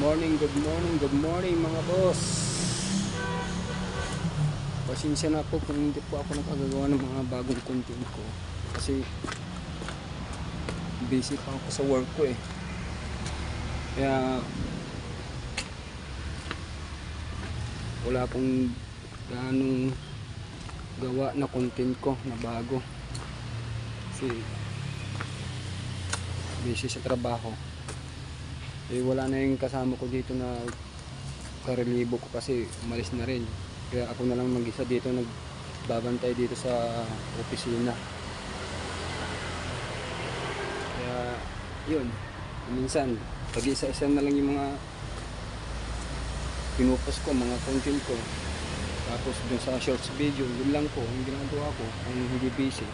morning, good morning, good morning mga boss. Pasensya na po kung hindi po ako nakagagawa ng mga bagong content ko. Kasi busy pa ako sa work ko eh. Kaya wala akong ganong gawa na content ko na bago. Kasi busy sa trabaho eh wala na yung kasama ko dito na karelibo ko kasi umalis na rin. Kaya ako na lang mag-isa dito nagbabantay dito sa opisina. Kaya yun. Minsan pag isa-isa na lang yung mga pinupos ko mga content ko. Tapos dun sa shorts video yun lang po yung ginagawa ko kung hindi busy.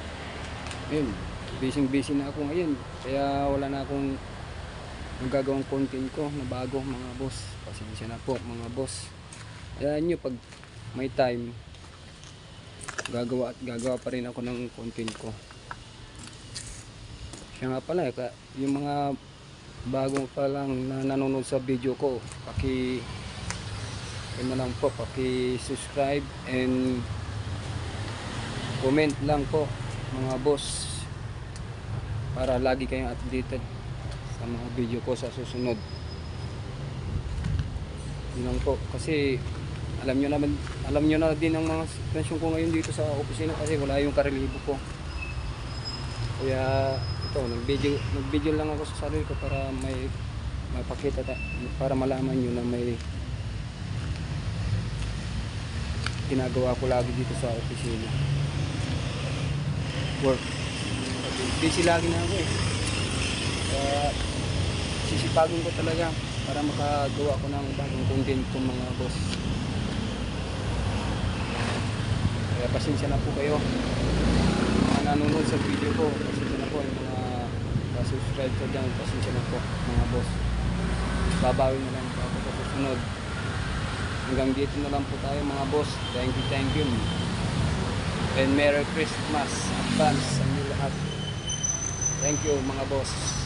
Yun busy busy na ako ngayon. Kaya wala na akong magagawang content ko na bago mga boss. Pasensya na po mga boss. Ayan nyo pag may time gagawa at gagawa pa rin ako ng content ko. Siya nga pala eh, yung mga bagong pa lang na nanonood sa video ko paki yun lang po paki subscribe and comment lang po mga boss para lagi kayong updated sa mga video ko sa susunod. Yun po. Kasi alam nyo naman alam nyo na din ang mga sitwasyon ko ngayon dito sa opisina kasi wala yung karelibo ko. Kaya ito nag video, nag video lang ako sa sarili ko para may mapakita ta, para malaman nyo na may ginagawa ko lagi dito sa opisina. Work. Busy lagi na ako eh sisipagin ko talaga para makagawa ko ng bagong content ko mga boss. Kaya pasensya na po kayo. Mga nanonood sa video ko pasensya na po. Yung mga subscribe ko dyan pasensya na po mga boss. Babawi na lang ako sa susunod. Hanggang dito na lang po tayo mga boss. Thank you thank you. And Merry Christmas. Advance sa inyo lahat. Thank you mga boss